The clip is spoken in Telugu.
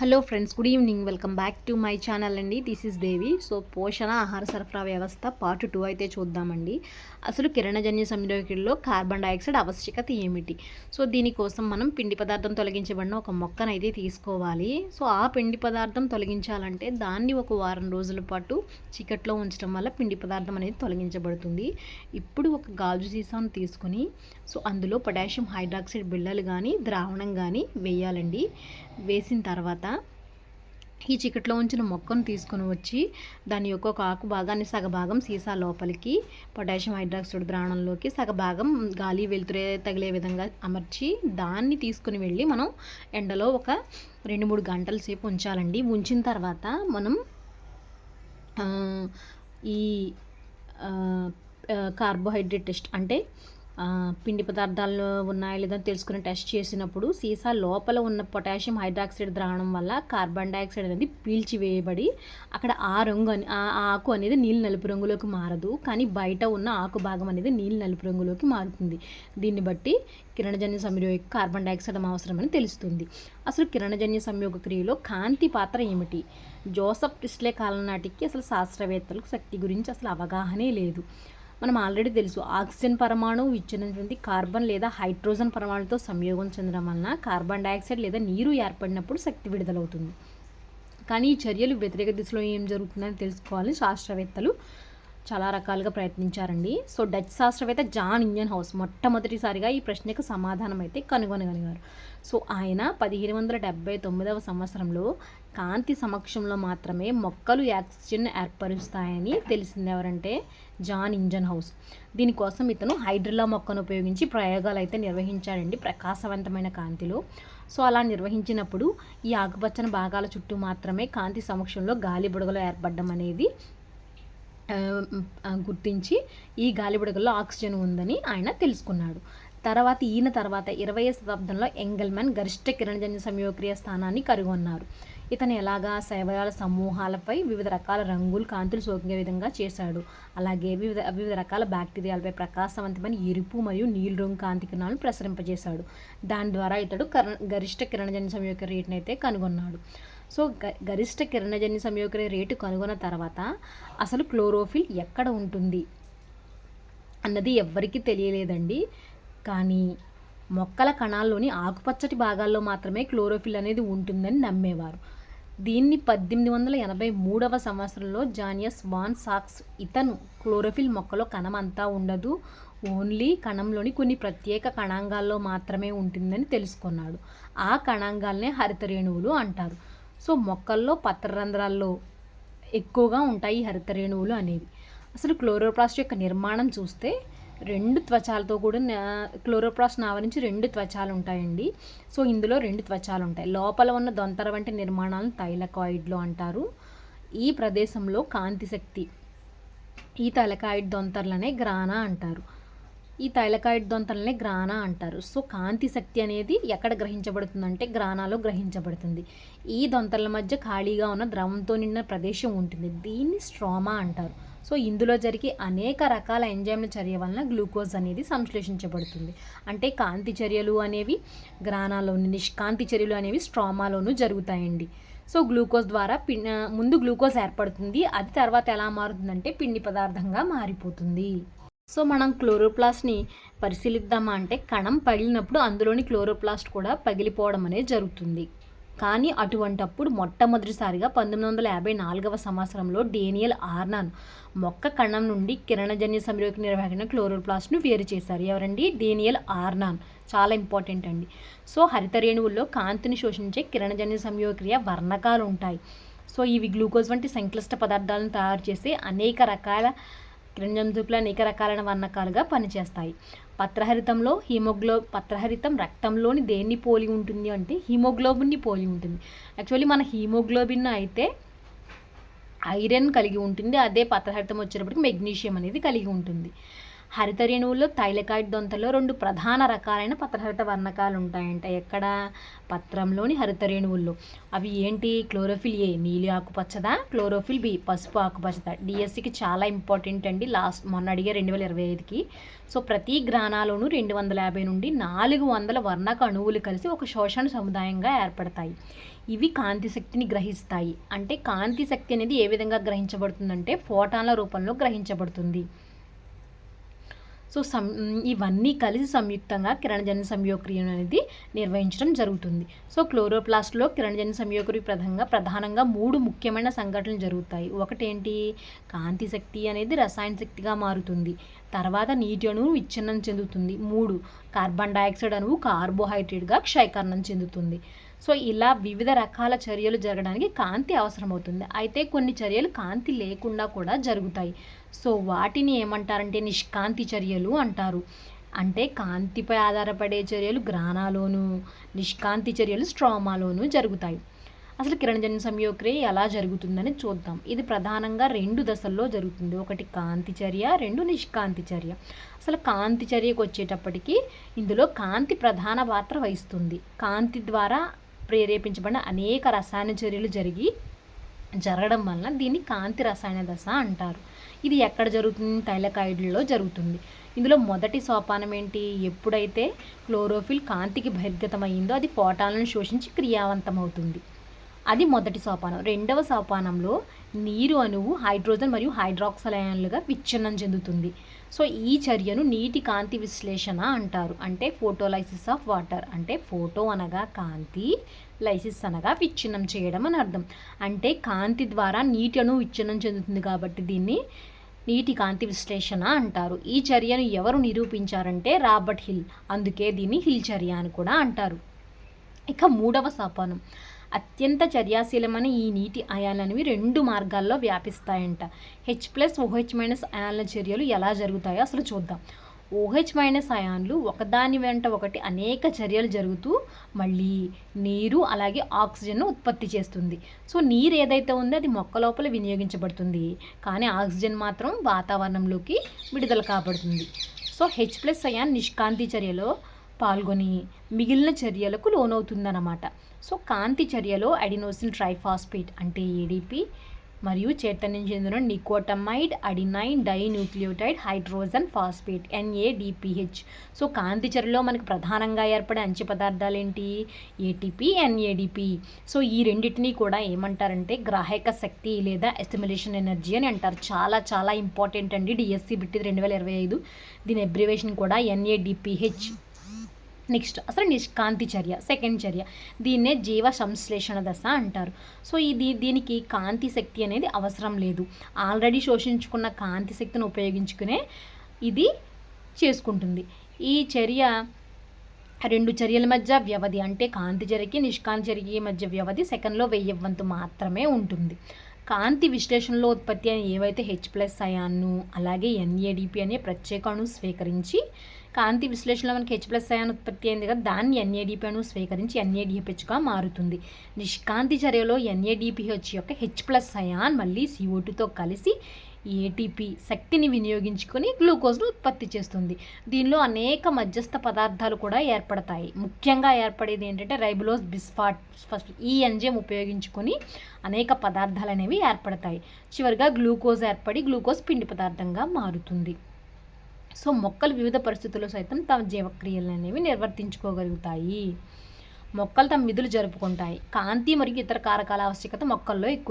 Hello friends good evening. Welcome back to my channel అండి. This is Devi. సో పోషణ ఆహార సరఫరా వ్యవస్థ పార్ట్ టూ అయితే చూద్దామండి. అసలు కిరణజన్య సంయోగిలో కార్బన్ డైఆక్సైడ్ ఆవశ్యకత ఏమిటి? సో దీనికోసం మనం పిండి పదార్థం తొలగించబడిన ఒక మొక్కను అయితే తీసుకోవాలి. సో ఆ పిండి పదార్థం తొలగించాలంటే దాన్ని ఒక వారం రోజుల పాటు చీకట్లో ఉంచడం వల్ల పిండి పదార్థం అనేది తొలగించబడుతుంది. ఇప్పుడు ఒక గాజు సీసాను తీసుకొని సో అందులో పొటాషియం హైడ్రాక్సైడ్ బిళ్ళలు కానీ ద్రావణం కానీ వేయాలండి. వేసిన తర్వాత ఈ చికెట్లో ఉంచిన మొక్కను తీసుకొని వచ్చి దాని యొక్క ఒక ఆకు భాగాన్ని సగభాగం సీసా లోపలికి పొటాషియం హైడ్రాక్సైడ్ ద్రావణంలోకి సగభాగం గాలి వెలుతురే తగిలే విధంగా అమర్చి దాన్ని తీసుకుని వెళ్ళి మనం ఎండలో ఒక రెండు మూడు గంటల సేపు ఉంచాలండి. ఉంచిన తర్వాత మనం ఈ కార్బోహైడ్రేట్ టెస్ట్ అంటే పిండి పదార్థాలు ఉన్నాయా లేదని అని తెలుసుకుని టెస్ట్ చేసినప్పుడు సీసా లోపల ఉన్న పొటాషియం హైడ్రాక్సైడ్ ద్రావణం వల్ల కార్బన్ డైఆక్సైడ్ అనేది పీల్చివేయబడి అక్కడ ఆ రంగు అని ఆ ఆకు అనేది నీళ్ళు నలుపు రంగులోకి మారదు. కానీ బయట ఉన్న ఆకు భాగం అనేది నీళ్ళు నలుపు రంగులోకి మారుతుంది. దీన్ని బట్టి కిరణజన్య సంయోగ కార్బన్ డైఆక్సైడ్ అవసరమని తెలుస్తుంది. అసలు కిరణజన్య సంయోగ క్రియలో కాంతి పాత్ర ఏమిటి? జోసఫ్ టిస్లే కాలం నాటికి అసలు శాస్త్రవేత్తలకు శక్తి గురించి అసలు అవగాహనే లేదు. మనం ఆల్రెడీ తెలుసు ఆక్సిజన్ పరమాణువు ఇచ్చినటువంటి కార్బన్ లేదా హైడ్రోజన్ పరమాణుతో సంయోగం చెందడం వలన కార్బన్ డైఆక్సైడ్ లేదా నీరు ఏర్పడినప్పుడు శక్తి విడుదలవుతుంది. కానీ ఈ చర్యలు వ్యతిరేక దిశలో ఏం జరుగుతుందని తెలుసుకోవాలని శాస్త్రవేత్తలు చాలా రకాలుగా ప్రయత్నించారండి. సో డచ్ శాస్త్రవేత్త జాన్ ఇంజన్ హౌస్ మొట్టమొదటిసారిగా ఈ ప్రశ్నకు సమాధానం అయితే కనుగొనగలిగారు. సో ఆయన పదిహేను వందల డెబ్బై తొమ్మిదవ సంవత్సరంలో కాంతి సమక్షంలో మాత్రమే మొక్కలు ఆక్సిజన్ ఏర్పరుస్తాయని తెలిసింది ఎవరంటే జాన్ ఇంజన్ హౌస్. దీనికోసం ఇతను హైడ్రిలా మొక్కను ఉపయోగించి ప్రయోగాలు అయితే నిర్వహించాడండి ప్రకాశవంతమైన కాంతిలో. సో అలా నిర్వహించినప్పుడు ఈ ఆకుపచ్చని భాగాల చుట్టూ మాత్రమే కాంతి సమక్షంలో గాలి బుడగలు ఏర్పడడం అనేది గుర్తించి ఈ గాలిబుడగల్లో ఆక్సిజన్ ఉందని ఆయన తెలుసుకున్నాడు. తర్వాత ఈయన తర్వాత ఇరవై శతాబ్దంలో ఎంగల్మెన్ గరిష్ట కిరణజన్య సంయోక్రియ స్థానాన్ని కనుగొన్నారు. ఇతను ఎలాగా శైవాల సమూహాలపై వివిధ రకాల రంగులు కాంతులు సోకే విధంగా చేశాడు. అలాగే వివిధ వివిధ రకాల బ్యాక్టీరియాలపై ప్రకాశవంతమైన ఎరుపు మరియు నీలి రంగు కాంతి కిరణాలను ప్రసరింపజేశాడు. దాని ద్వారా ఇతడు కర గరిష్ట కిరణజన్య సంయోగ కనుగొన్నాడు. సో గ గరిష్ట కిరణజన్య సంయోగక్రియ రేటు కనుగొన్న తర్వాత అసలు క్లోరోఫిల్ ఎక్కడ ఉంటుంది అన్నది ఎవ్వరికీ తెలియలేదండి. కానీ మొక్కల కణాల్లోని ఆకుపచ్చటి భాగాల్లో మాత్రమే క్లోరోఫిల్ అనేది ఉంటుందని నమ్మేవారు. దీన్ని పద్దెనిమిది వందల ఎనభై మూడవ సంవత్సరంలో జానియస్ వాన్ సాక్స్ ఇతను క్లోరోఫిల్ మొక్కలో కణం అంతా ఉండదు. ఓన్లీ కణంలోని కొన్ని ప్రత్యేక కణాంగాల్లో మాత్రమే ఉంటుందని తెలుసుకున్నాడు. ఆ కణాంగాలనే హరిత రేణువులు అంటారు. సో మొక్కల్లో పత్రరంధ్రాల్లో ఎక్కువగా ఉంటాయి హరిత రేణువులు అనేవి. అసలు క్లోరోప్లాస్ట్ యొక్క నిర్మాణం చూస్తే రెండు త్వచాలతో కూడిన క్లోరోప్లాస్ట్ ఆవరించి రెండు త్వచాలు ఉంటాయండి. సో ఇందులో రెండు త్వచాలు ఉంటాయి. లోపల ఉన్న దొంతర వంటి నిర్మాణాలను తైలకాయిడ్లు అంటారు. ఈ ప్రదేశంలో కాంతి శక్తి ఈ తలకాయిడ్ దొంతర్లనే గ్రానా అంటారు. ఈ థైలకాయిడ్ దొంతలనే గ్రానా అంటారు. సో కాంతి శక్తి అనేది ఎక్కడ గ్రహించబడుతుందంటే గ్రానాలో గ్రహించబడుతుంది. ఈ దొంతల మధ్య ఖాళీగా ఉన్న ద్రవంతో నిండిన ప్రదేశం ఉంటుంది. దీన్ని స్ట్రోమా అంటారు. సో ఇందులో జరిగే అనేక రకాల ఎంజైమ్ల చర్య వలన గ్లూకోజ్ అనేది సంశ్లేషించబడుతుంది. అంటే కాంతి చర్యలు అనేవి గ్రానాలోని నిష్కాంతి చర్యలు అనేవి స్ట్రామాలోనూ జరుగుతాయండి. సో గ్లూకోజ్ ద్వారా పిన్ ముందు గ్లూకోజ్ ఏర్పడుతుంది. అది తర్వాత ఎలా మారుతుందంటే పిండి పదార్థంగా మారిపోతుంది. సో మనం క్లోరోప్లాస్ట్ని పరిశీలిద్దామా అంటే కణం పగిలినప్పుడు అందులోని క్లోరోప్లాస్ట్ కూడా పగిలిపోవడం అనేది జరుగుతుంది. కానీ అటువంటప్పుడు మొట్టమొదటిసారిగా పంతొమ్మిది వందల యాభై నాలుగవ సంవత్సరంలో డేనియల్ ఆర్నాన్ మొక్క కణం నుండి కిరణజన్య సంయోగ నిర్వహణ క్లోరోప్లాస్ట్ను వేరు చేశారు. ఎవరండి? Daniel Arnon. చాలా ఇంపార్టెంట్ అండి. సో హరిత రేణువుల్లో కాంతిని శోషించే కిరణజన్య సంయోగక్రియ వర్ణకాలు ఉంటాయి. సో ఇవి గ్లూకోజ్ వంటి సంక్లిష్ట పదార్థాలను తయారు చేసే అనేక రకాల కిరణజంతువులు అనేక రకాలైన వర్ణకాలుగా పనిచేస్తాయి. పత్రహరితంలో హీమోగ్లో పత్రహరితం రక్తంలోని దేన్ని పోలి ఉంటుంది అంటే హీమోగ్లోబిన్ని పోలి ఉంటుంది. యాక్చువల్లీ మన హీమోగ్లోబిన్ అయితే ఐరన్ కలిగి ఉంటుంది. అదే పత్రహరితం వచ్చేటప్పటికి మెగ్నీషియం అనేది కలిగి ఉంటుంది. హరిత రేణువుల్లో థైలకాయిడ్ దొంతలో రెండు ప్రధాన రకాలైన పత్రహరిత వర్ణకాలు ఉంటాయంట ఎక్కడ? పత్రంలోని హరిత రేణువుల్లో. అవి ఏంటి? క్లోరోఫిల్ ఏ నీలి ఆకుపచ్చదా? క్లోరోఫిల్ బి పసుపు ఆకుపచ్చదా? డిఎస్సికి చాలా ఇంపార్టెంట్ అండి. లాస్ట్ మొన్న అడిగే రెండు వేల ఇరవై ఐదుకి. సో ప్రతి గ్రానాలోనూ రెండు వందల యాభై నుండి నాలుగు వందల వర్ణక అణువులు కలిసి ఒక శోషణ సముదాయంగా ఏర్పడతాయి. ఇవి కాంతి శక్తిని గ్రహిస్తాయి. అంటే కాంతి శక్తి అనేది ఏ విధంగా గ్రహించబడుతుందంటే ఫోటాన్ల రూపంలో గ్రహించబడుతుంది. సో సం ఇవన్నీ కలిసి సంయుక్తంగా కిరణజన్య సంయోక్రియను అనేది నిర్వహించడం జరుగుతుంది. సో క్లోరోప్లాస్ట్లో కిరణజన్య సంయోక్రియ ప్రధానంగా ప్రధానంగా మూడు ముఖ్యమైన సంఘటనలు జరుగుతాయి. ఒకటేంటి? కాంతి శక్తి అనేది రసాయన శక్తిగా మారుతుంది. తర్వాత నీటి అణువు విచ్ఛిన్నం చెందుతుంది. మూడు కార్బన్ డైఆక్సైడ్ అణువు కార్బోహైడ్రేట్గా క్షయకరణం చెందుతుంది. సో ఇలా వివిధ రకాల చర్యలు జరగడానికి కాంతి అవసరమవుతుంది. అయితే కొన్ని చర్యలు కాంతి లేకుండా కూడా జరుగుతాయి. సో వాటిని ఏమంటారంటే నిష్కాంతి చర్యలు అంటారు. అంటే కాంతిపై ఆధారపడే చర్యలు గ్రానాలోను నిష్కాంతి చర్యలు స్ట్రామాలోను జరుగుతాయి. అసలు కిరణజన్య సంయోక్రియ ఎలా జరుగుతుందని చూద్దాం. ఇది ప్రధానంగా రెండు దశల్లో జరుగుతుంది. ఒకటి కాంతి చర్య రెండు నిష్కాంతి చర్య. అసలు కాంతి చర్యకు వచ్చేటప్పటికి ఇందులో కాంతి ప్రధాన పాత్ర వహిస్తుంది. కాంతి ద్వారా ప్రేరేపించబడిన అనేక రసాయన చర్యలు జరిగి జరగడం వలన దీన్ని కాంతి రసాయన దశ అంటారు. ఇది ఎక్కడ జరుగుతుంది? తైలకాయిడ్లలో జరుగుతుంది. ఇందులో మొదటి సోపానం ఏంటి? ఎప్పుడైతే క్లోరోఫిల్ కాంతికి బహిర్గతమైందో అది ఫోటాలను శోషించి క్రియావంతమవుతుంది. అది మొదటి సోపానం. రెండవ సోపానంలో నీరు అణువు హైడ్రోజన్ మరియు హైడ్రాక్సల్ అయాన్లుగా విచ్ఛిన్నం చెందుతుంది. సో ఈ చర్యను నీటి కాంతి విశ్లేషణ అంటారు. అంటే ఫోటోలైసిస్ ఆఫ్ వాటర్. అంటే ఫోటో అనగా కాంతి లైసిస్ అనగా విచ్ఛిన్నం చేయడం అని అర్థం. అంటే కాంతి ద్వారా నీటి అణువు విచ్ఛిన్నం చెందుతుంది కాబట్టి దీన్ని నీటి కాంతి విశ్లేషణ అంటారు. ఈ చర్యను ఎవరు నిరూపించారంటే రాబర్ట్ హిల్. అందుకే దీన్ని హిల్ చర్య అని కూడా అంటారు. ఇక మూడవ సోపానం. అత్యంత చర్యాశీలమైన ఈ నీటి అయాన్లనేవి రెండు మార్గాల్లో వ్యాపిస్తాయంట. H plus O H minus అయాన్ల చర్యలు ఎలా జరుగుతాయో అసలు చూద్దాం. ఓహెచ్ మైనస్ అయాన్లు ఒకదాని వెంట ఒకటి అనేక చర్యలు జరుగుతూ మళ్ళీ నీరు అలాగే ఆక్సిజన్ను ఉత్పత్తి చేస్తుంది. సో నీరు ఏదైతే ఉందో అది మొక్క లోపల వినియోగించబడుతుంది. కానీ ఆక్సిజన్ మాత్రం వాతావరణంలోకి విడుదల కాబడుతుంది. సో హెచ్ ప్లస్ అయాన్ నిష్కాంతి చర్యలో పాల్గొని మిగిలిన చర్యలకు లోనవుతుందన్నమాట. సో కాంతి చర్యలో అడినోసిన్ ట్రైఫాస్పేట్ అంటే ఏడిపి మరియు చైతన్యం చెందిన nicotinamide adenine dinucleotide hydrogen phosphate NADPH. So కాంతి చర్యలో మనకి ప్రధానంగా ఏర్పడే అంచె పదార్థాలు ఏంటి? ATP NADP. సో ఈ రెండింటినీ కూడా ఏమంటారంటే గ్రాహక శక్తి లేదా ఎస్టిములేషన్ ఎనర్జీ అని అంటారు. చాలా చాలా ఇంపార్టెంట్ అండి డిఎస్సి బిట్టి రెండు వేల ఇరవై ఐదు. దీని అబ్రివేషన్ కూడా ఎన్ఏడిపిహెచ్. నెక్స్ట్ అసలు నిష్కాంతి చర్య సెకండ్ చర్య. దీన్నే జీవ సంశ్లేషణ దశ అంటారు. సో ఇది దీనికి కాంతి శక్తి అనేది అవసరం లేదు. ఆల్రెడీ శోషించుకున్న కాంతి శక్తిని ఉపయోగించుకునే ఇది చేసుకుంటుంది. ఈ చర్య రెండు చర్యల మధ్య వ్యవధి అంటే కాంతి చర్యకి నిష్కాంతి చర్యకి మధ్య వ్యవధి సెకండ్లో వెయ్యి వంతు మాత్రమే ఉంటుంది. కాంతి విశ్లేషణలో ఉత్పత్తి అయిన ఏవైతే హెచ్ ప్లస్ అయాన్ను అలాగే ఎన్ఏడిపి అనే ప్రత్యేక అణు స్వీకరించి కాంతి విశ్లేషణలో మనకి హెచ్ ప్లస్ అయాన్ ఉత్పత్తి అయింది కదా దాన్ని ఎన్ఏడిపి అణు స్వీకరించి ఎన్ఏడిహెచ్గా మారుతుంది. నిష్కాంతి చర్యలో ఎన్ఏడిపిహెచ్ యొక్క హెచ్ ప్లస్ అయాన్ మళ్ళీ సిఓటుతో కలిసి ఏటీపీ శక్తిని వినియోగించుకొని గ్లూకోజ్ను ఉత్పత్తి చేస్తుంది. దీనిలో అనేక మధ్యస్థ పదార్థాలు కూడా ఏర్పడతాయి. ముఖ్యంగా ఏర్పడేది ఏంటంటే రైబులోస్ బిస్ఫాట్ ఫస్ట్ ఈ ఎంజైమ్ ఉపయోగించుకొని అనేక పదార్థాలు అనేవి ఏర్పడతాయి. చివరిగా గ్లూకోజ్ ఏర్పడి గ్లూకోజ్ పిండి పదార్థంగా మారుతుంది. సో మొక్కలు వివిధ పరిస్థితుల్లో సైతం తమ జీవక్రియలు అనేవి నిర్వర్తించుకోగలుగుతాయి. మొక్కలు తమ విధులు జరుపుకుంటాయి. కాంతి మరియు ఇతర కారకాల ఆవశ్యకత మొక్కల్లో ఎక్కువ